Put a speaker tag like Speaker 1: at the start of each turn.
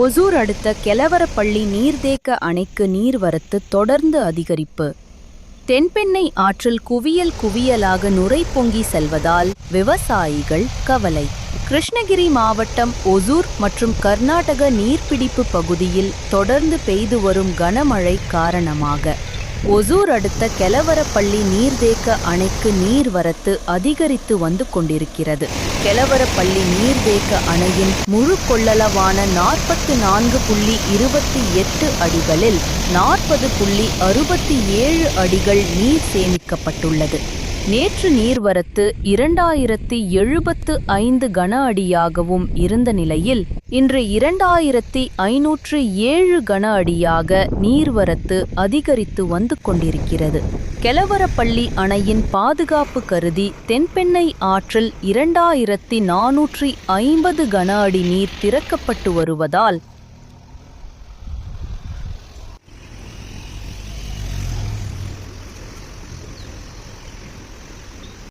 Speaker 1: ஒசூர் அடுத்த கெலவரப்பள்ளி நீர்தேக்க அணைக்கு நீர்வரத்து தொடர்ந்து அதிகரிப்பு. தென்பெண்ணை ஆற்றில் குவியல் குவியலாக நுரை பொங்கி செல்வதால் விவசாயிகள் கவலை. கிருஷ்ணகிரி மாவட்டம் ஒசூர் மற்றும் கர்நாடக நீர்பிடிப்பு பகுதியில் தொடர்ந்து பெய்து வரும் கனமழை காரணமாக ஒசூர் அடுத்த கெலவரப்பள்ளி நீர்தேக்க அணைக்கு நீர்வரத்து அதிகரித்து வந்து கொண்டிருக்கிறது. கெலவரப்பள்ளி நீர்தேக்க அணையின் முழு கொள்ளளவான நாற்பத்து நான்கு புள்ளி இருபத்தி எட்டு அடிகளில் நாற்பது புள்ளி அறுபத்தி ஏழு அடிகள் நீர் சேமிக்கப்பட்டுள்ளது. நேற்று நீர்வரத்து இரண்டாயிரத்தி எழுபத்து ஐந்து கன அடியாகவும் இருந்த நிலையில் இன்று இரண்டாயிரத்தி ஐநூற்று ஏழு கன அடியாக நீர்வரத்து அதிகரித்து வந்து கொண்டிருக்கிறது. கெலவரப்பள்ளி அணையின் பாதுகாப்பு கருதி தென்பெண்ணை ஆற்றில் இரண்டாயிரத்தி நானூற்றி ஐம்பது கன அடி நீர் திறக்கப்பட்டு வருவதால்